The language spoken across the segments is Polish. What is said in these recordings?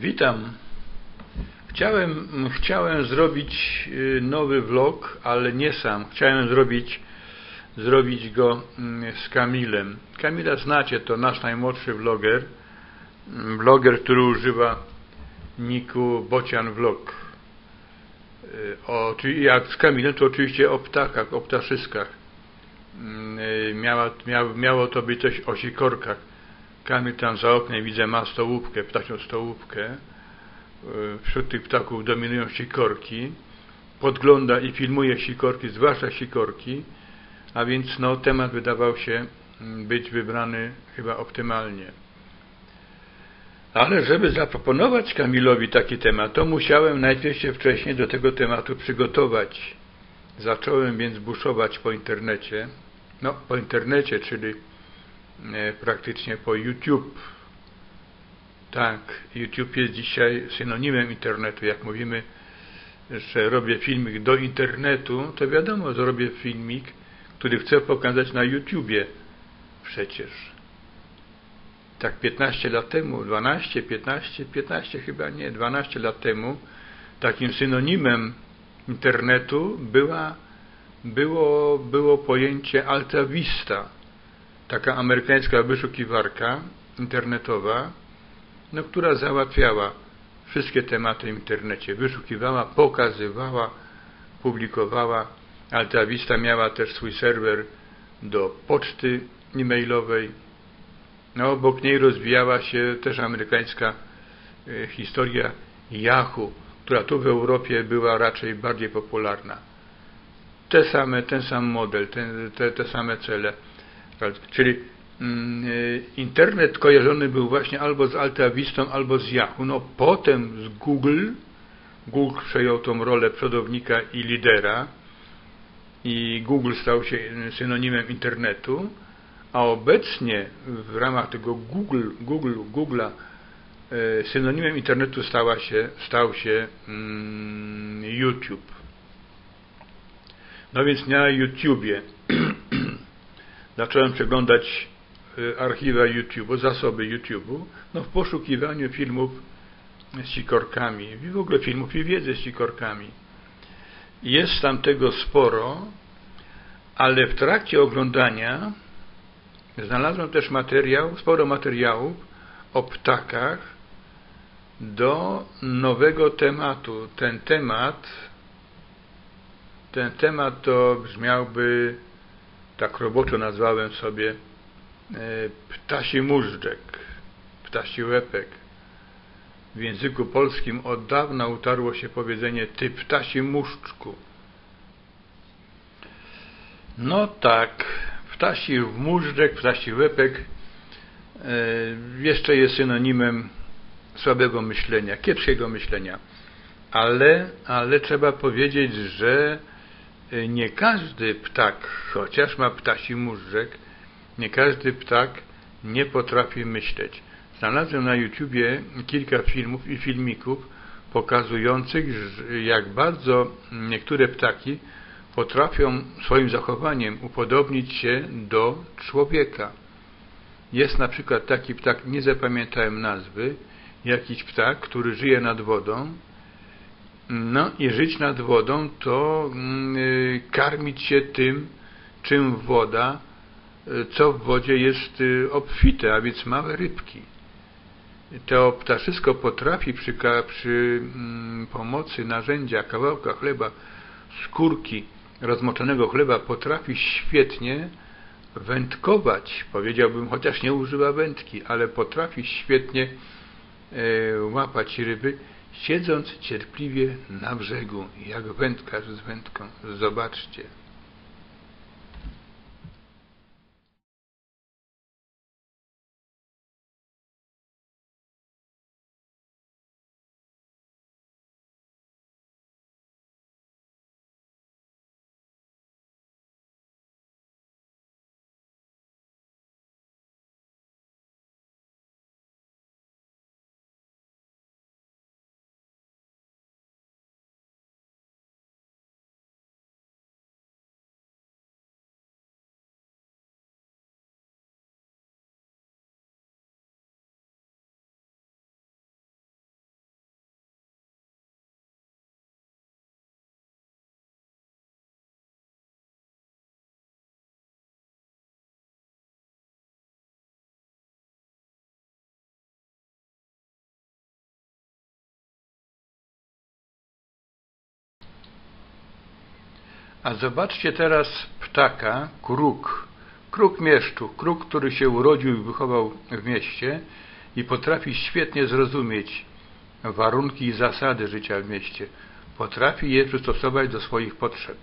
Witam. Chciałem, chciałem zrobić y, nowy vlog, ale nie sam. Chciałem zrobić, zrobić go mm, z Kamilem. Kamila znacie, to nasz najmłodszy vloger. Mm, vloger, który używa niku Bocian Vlog. Y, o, jak z Kamilem, to oczywiście o ptakach, o ptaszyskach. Mm, y, miało, miało to być coś o sikorkach Kamil tam za oknem widzę ma stołówkę, ptasią stołówkę. E, wśród tych ptaków dominują sikorki. Podgląda i filmuje sikorki, zwłaszcza sikorki, a więc no, temat wydawał się mm, być wybrany chyba optymalnie. Ale żeby zaproponować Kamilowi taki temat, to musiałem najpierw się wcześniej do tego tematu przygotować. Zacząłem więc buszować po internecie. No, po internecie, czyli praktycznie po YouTube. Tak, YouTube jest dzisiaj synonimem internetu. Jak mówimy, że robię filmik do internetu, to wiadomo, że robię filmik, który chcę pokazać na YouTubie przecież. Tak 15 lat temu, 12, 15, 15 chyba nie, 12 lat temu, takim synonimem internetu była, było, było pojęcie Alta Vista taka amerykańska wyszukiwarka internetowa, no, która załatwiała wszystkie tematy w internecie. Wyszukiwała, pokazywała, publikowała. Alta Vista miała też swój serwer do poczty e-mailowej. No, obok niej rozwijała się też amerykańska e, historia Yahoo, która tu w Europie była raczej bardziej popularna. Te same, ten sam model, te, te same cele. Czyli mm, y, internet kojarzony był właśnie albo z Alta Vistą, albo z Yahoo. No potem z Google, Google przejął tą rolę przodownika i lidera i Google stał się synonimem internetu, a obecnie w ramach tego Google, Google, Google'a y, synonimem internetu stała się, stał się mm, YouTube. No więc na YouTubie zacząłem przeglądać y, archiwa YouTube, zasoby YouTube, no w poszukiwaniu filmów z sikorkami, i w ogóle filmów i wiedzy z sikorkami. Jest tam tego sporo, ale w trakcie oglądania znalazłem też materiał, sporo materiałów o ptakach do nowego tematu. Ten temat, ten temat to brzmiałby tak roboczo nazwałem sobie e, ptasi móżdżek, ptasi łepek. W języku polskim od dawna utarło się powiedzenie ty ptasi muszczku. No tak, ptasi móżdżek, ptasi łepek e, jeszcze jest synonimem słabego myślenia, kiepskiego myślenia. Ale, ale trzeba powiedzieć, że nie każdy ptak, chociaż ma ptasi móżdżek, nie każdy ptak nie potrafi myśleć. Znalazłem na YouTubie kilka filmów i filmików pokazujących, jak bardzo niektóre ptaki potrafią swoim zachowaniem upodobnić się do człowieka. Jest na przykład taki ptak, nie zapamiętałem nazwy, jakiś ptak, który żyje nad wodą no i żyć nad wodą to yy, karmić się tym, czym woda, yy, co w wodzie jest yy, obfite, a więc małe rybki. To ptaszysko potrafi przy, przy mm, pomocy narzędzia, kawałka chleba, skórki rozmoczonego chleba potrafi świetnie wędkować, powiedziałbym, chociaż nie używa wędki, ale potrafi świetnie e, łapać ryby siedząc cierpliwie na brzegu, jak wędkarz z wędką. Zobaczcie. A zobaczcie teraz ptaka, kruk, kruk mieszczu, kruk, który się urodził i wychował w mieście i potrafi świetnie zrozumieć warunki i zasady życia w mieście. Potrafi je przystosować do swoich potrzeb.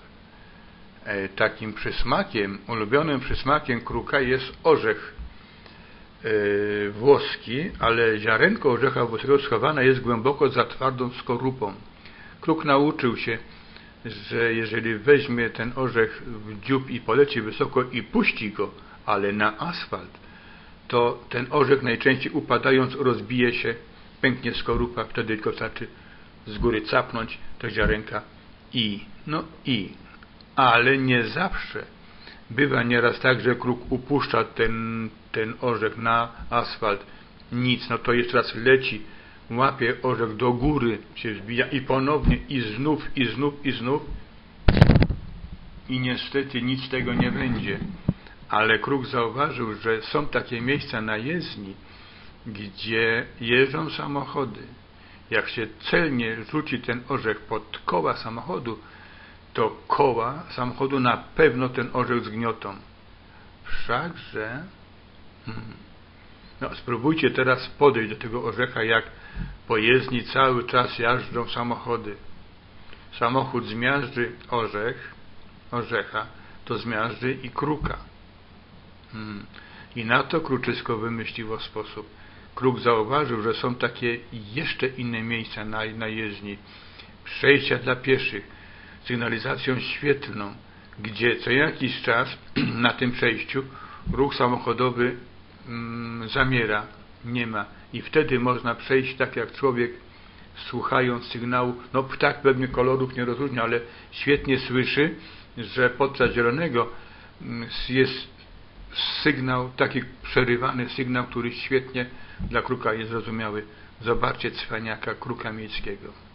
E, takim przysmakiem, ulubionym przysmakiem kruka jest orzech e, włoski, ale ziarenko orzecha włoskiego schowane jest głęboko za twardą skorupą. Kruk nauczył się, że jeżeli weźmie ten orzech w dziób i poleci wysoko i puści go, ale na asfalt, to ten orzech najczęściej upadając rozbije się, pęknie skorupa, wtedy tylko wystarczy z góry capnąć to ziarenka i, no i ale nie zawsze. Bywa nieraz tak, że kruk upuszcza ten, ten orzech na asfalt. Nic, no to jeszcze raz leci, łapie orzech do góry, się wzbija i ponownie, i znów, i znów, i znów. I niestety nic tego nie będzie. Ale kruk zauważył, że są takie miejsca na jezdni, gdzie jeżdżą samochody. Jak się celnie rzuci ten orzech pod koła samochodu, to koła samochodu na pewno ten orzech zgniotą. Wszakże, hmm, no spróbujcie teraz podejść do tego orzecha, jak po jezdni cały czas jażdżą samochody. Samochód zmiażdży orzech, orzecha, to zmiażdży i kruka. Hmm. I na to kruczysko wymyśliło sposób. Kruk zauważył, że są takie jeszcze inne miejsca na, na jezdni. Przejścia dla pieszych, sygnalizacją świetlną, gdzie co jakiś czas na tym przejściu ruch samochodowy zamiera, nie ma. I wtedy można przejść tak jak człowiek, słuchając sygnału. No ptak pewnie kolorów nie rozróżnia, ale świetnie słyszy, że podczas zielonego mm, jest sygnał, taki przerywany sygnał, który świetnie dla kruka jest zrozumiały. Zobaczcie cwaniaka kruka miejskiego.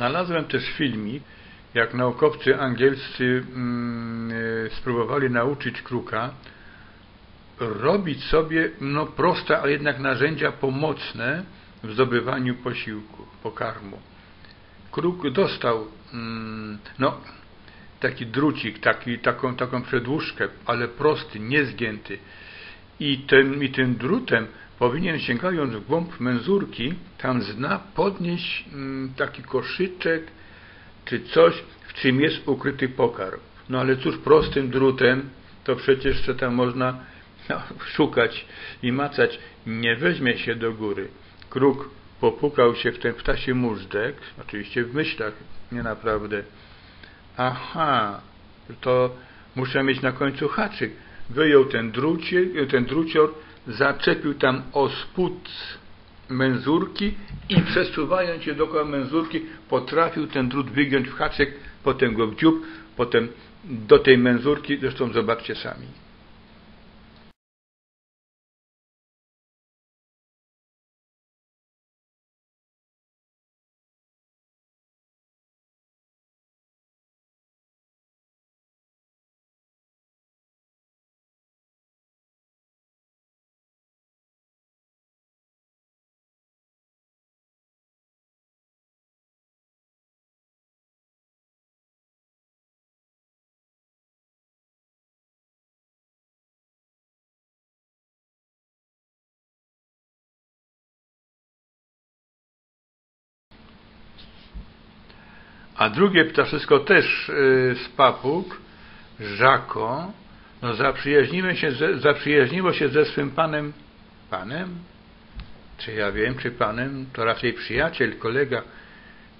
Znalazłem też filmik, jak naukowcy angielscy mm, e, spróbowali nauczyć kruka robić sobie no, proste, ale jednak narzędzia pomocne w zdobywaniu posiłku, pokarmu. Kruk dostał mm, no, taki drucik, taki, taką, taką przedłużkę, ale prosty, niezgięty. I, ten, I tym drutem powinien sięgając w głąb menzurki, tam zna podnieść mm, taki koszyczek czy coś, w czym jest ukryty pokarm. No ale cóż, prostym drutem to przecież co tam można no, szukać i macać. Nie weźmie się do góry. Kruk popukał się w ten ptasi móżdżek, oczywiście w myślach, nie naprawdę. Aha, to muszę mieć na końcu haczyk. Wyjął ten, drucie, ten drucior, zaczepił tam o spód menzurki i przesuwając się dookoła menzurki potrafił ten drut wygiąć w haczyk, potem go w dziób, potem do tej menzurki, zresztą zobaczcie sami. A drugie ptaszysko też y, z papug, Żako, no zaprzyjaźniło się, ze, zaprzyjaźniło się ze swym panem, panem? Czy ja wiem, czy panem? To raczej przyjaciel, kolega,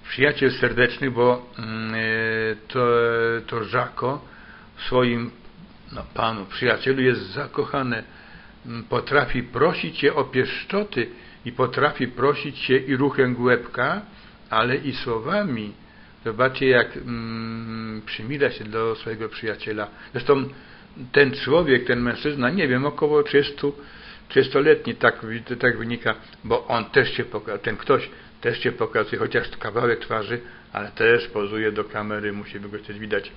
przyjaciel serdeczny, bo mm, y, to, to Żako w swoim no, panu, przyjacielu jest zakochane, m, potrafi prosić je o pieszczoty i potrafi prosić się i ruchem łebka, ale i słowami. Zobaczcie, jak mm, przymila się do swojego przyjaciela. Zresztą ten człowiek, ten mężczyzna, nie wiem, około 30, 30-letni, tak, tak wynika, bo on też się pokazuje, ten ktoś też się pokazuje, chociaż kawałek twarzy, ale też pozuje do kamery, musi go coś widać.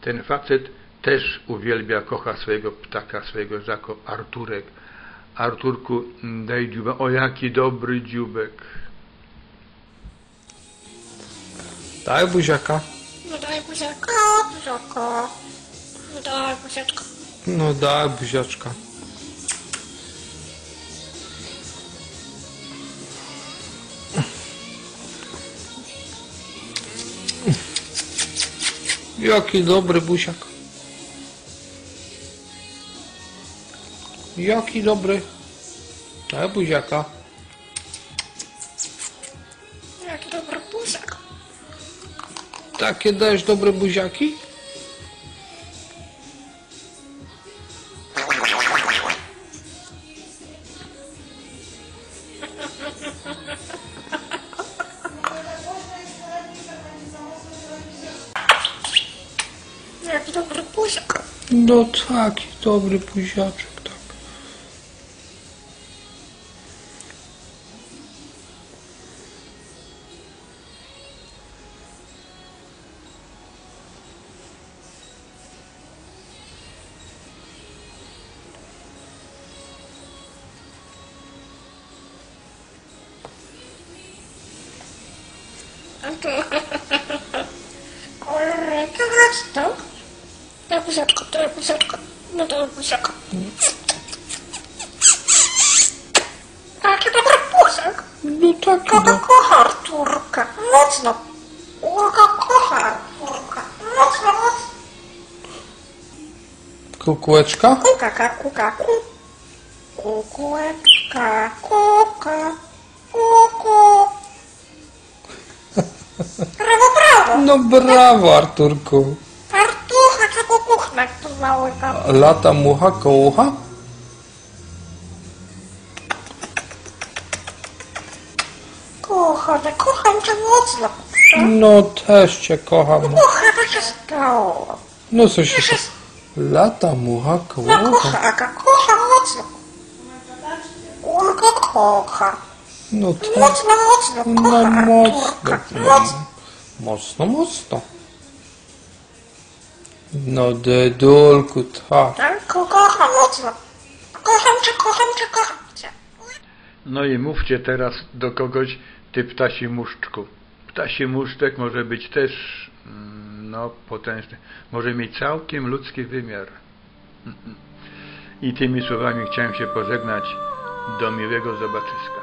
Ten facet też uwielbia, kocha swojego ptaka, swojego żako, Arturek. Arturku, daj dziubek. O, jaki dobry dziubek. Daj buziaka. No daj buziaka, buziaka. No daj buziaczka. No daj buziaczka. Jaki dobry buziak. Jaki dobry. Daj buziaka. Takie dajesz dobre buziaki? Jaki dobry buziak. No taki dobry buziaczek, tak. Kurde, teraz to. Daj buziaczka, daj buziaczka. No daj buziaka. Jaki dobry buziak. No taki Kogo kocha Arturka? Mocno. Kogo kocha Arturka? Mocno, mocno. Kukłeczka? Kukaka, kukaku. Kukułeczka, kuka, kuku. No brawo Arturku. Artucha, czego kuchnek tu małego. Lata mucha koło ucha? Kochane, kocham cię mocno. No też cię kocham. Kochane, co się stało? No co się stało? Lata mucha koło No ucha. kochaka, kocham mocno. Ulgo kocha. No tak. Mocno, mocno, No kocha mocno. Arturka. No, Mocno. Mocno, mocno. No dedulku, tak. Tak, kocham mocno. Kocham cię, kocham cię, kocham cię. No i mówcie teraz do kogoś, ty ptasi muszczku. Ptasi muszczek może być też, mm, no, potężny. Może mieć całkiem ludzki wymiar. I tymi słowami chciałem się pożegnać. Do miłego zobaczyska.